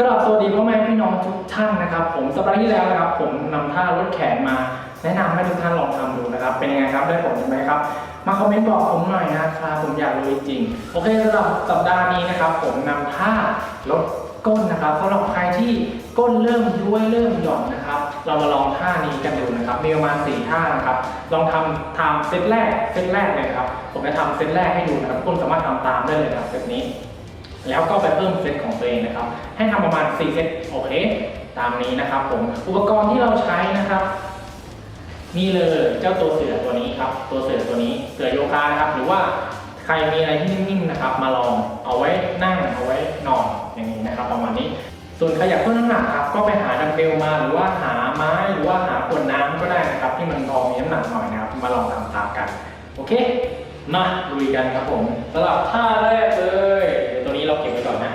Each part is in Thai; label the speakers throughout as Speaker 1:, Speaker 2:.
Speaker 1: กราบสวัสดีพ่อแม่พี่น้องทุกท่านนะครับ ผมสัปดาห์ที่แล้วนะครับ ผมนำท่ารถแขนมา แนะนำให้ทุกท่านลองทำดูนะครับ เป็นยังไงครับได้ผลไหมครับ มาคอมเมนต์บอกผมหน่อยนะครับผมอยากรู้จริงโอเคสำหรับสัปดาห์นี้นะครับ ผมนำท่าลดก้นนะครับสำหรับใครที่ก้นเริ่มย้วยเริ่มหย่อนนะครับ เรามาลองท่านี้กันดูนะครับ มีประมาณสี่ท่านะครับ ลองทำทำเซตแรกเซตแรกเลยครับ ผมจะทำเซตแรกให้ดูนะครับทุกคนสามารถทำตามได้เลยนะครับเซตนี้ แล้วก็ไปเพิ่มเซตของตัวเองนะครับ ให้ทำประมาณ 4 เซตโอเค ตามนี้นะครับผม อุปกรณ์ที่เราใช้นะครับนี่เลยเจ้าตัวเสือตัวนี้ครับ ตัวเสือตัวนี้เสือโยคะนะครับ หรือว่าใครมีอะไรที่นิ่มๆนะครับ มาลองเอาไว้นั่งเอาไว้นอนอย่างนี้นะครับ ประมาณนี้ ส่วนใครอยากเพิ่มน้ำหนักครับก็ไปหาดัมเบลมาหรือว่าหาไม้หรือว่าหาขวดน้ำก็ได้นะครับ ที่มันพอมีน้ำหนักหน่อยนะครับ มาลองทำตามกัน โอเคมาลุยกันครับผมสำหรับท่าแรกเลย เราเก็บไว้ก่อนนะ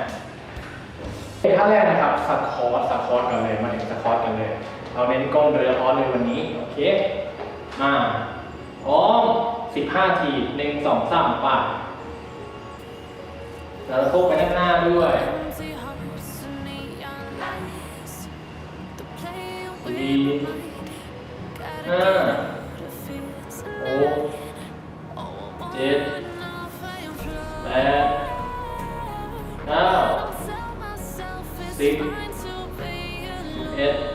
Speaker 1: ท่าแรกนะครับสควอตสควอตกันเลยมาถึงสควอตกันเลย เราเน้นก้นโดยเฉพาะเลยวันนี้โอเคมาพร้อม15 ทีหนึ่งสองสามป่ะแล้วเราโคกไปด้านหน้าด้วยดีห้า เ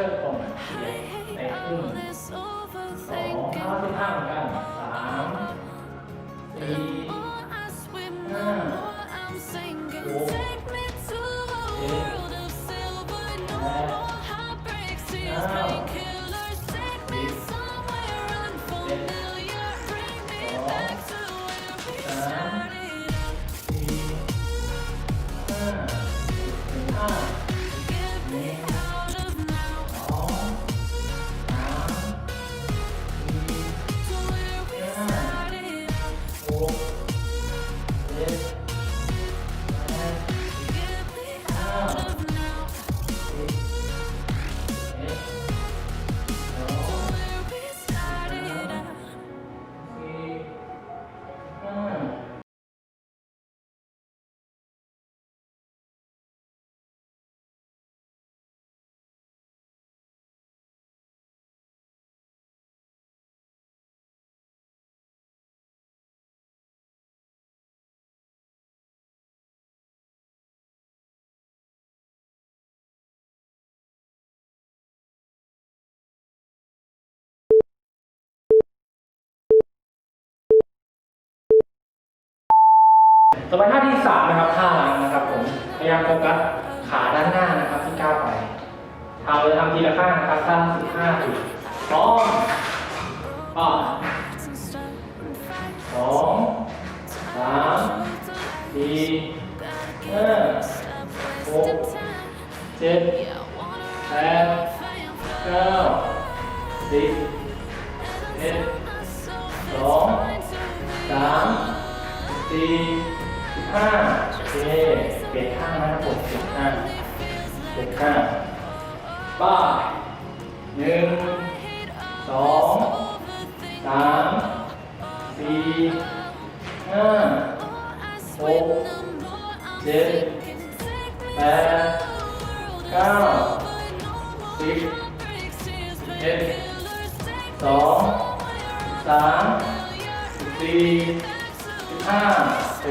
Speaker 1: ชิญตรงในครึ่งสองห้าสิบห้าเหมือนกันสามสี่ห้าหก ต่อไปท่าที่สามนะครับท่าลังนะครับผมพยายามโฟกัสขาด้านหน้านะครับที่ก้าวไปทำเลยทำทีละข้างนะครับสั้นสิบห้าจุดพร้อมป่ะสองสามสี่ห้าหกเจ็ดแปดเก้าสิบเอ็ดสองสามสี่ ห้าโอเคเปลี่ยนข้างนะครับผมเปลี่ยนข้างเปลี่ยนข้างป้าหนึ่งสองสามสี่ห้าหกเจ็ดแปดเก้าสิบเอ็ดสองสามสี่ ห้าโ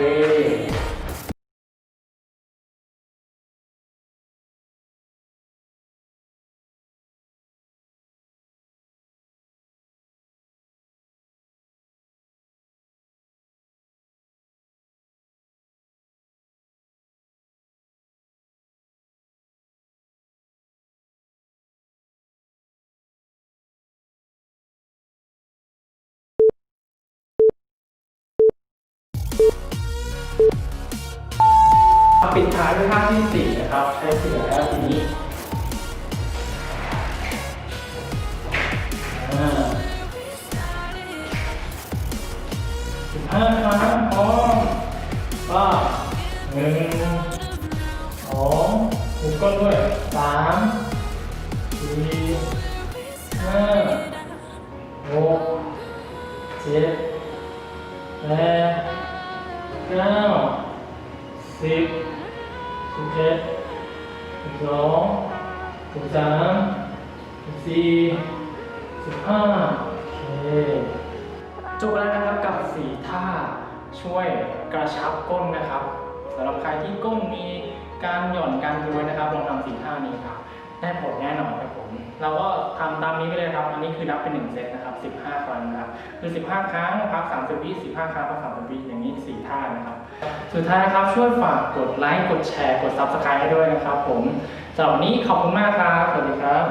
Speaker 1: ปิดท้ายด้วยท่าที่สี่นะครับใช้เสือแล้วทีนี้อ่าสิบห้าครั้งพร้อมป้าหนึ่งสองหมุนก้นด้วยสามสี่ห้าหกเจ็ดแปดเก้า สิบสิบเอ็ดสิบสองสิบสามสิบสี่สิบห้าโอเคจบแล้วนะครับกับสีท่าช่วยกระชับก้นนะครับสำหรับใครที่ก้นมีการหย่อนการย้วยนะครับลองทำสีท่านี้ครับได้ผลแน่นอนครับ เราก็ทำตามนี้ไปเลยครับ อันนี้คือนับเป็นหนึ่งเซตนะครับ 15 ครั้งนะครับ คือ 15 ครั้งพัก30 วิ 15 ครั้งพัก30 วิ อย่างนี้ 4 ท่านะครับ สุดท้ายนะครับ ช่วยฝากกดไลค์ กดแชร์ กด Subscribe ให้ด้วยนะครับผมสำหรับวันนี้ขอบคุณมากครับ สวัสดีครับ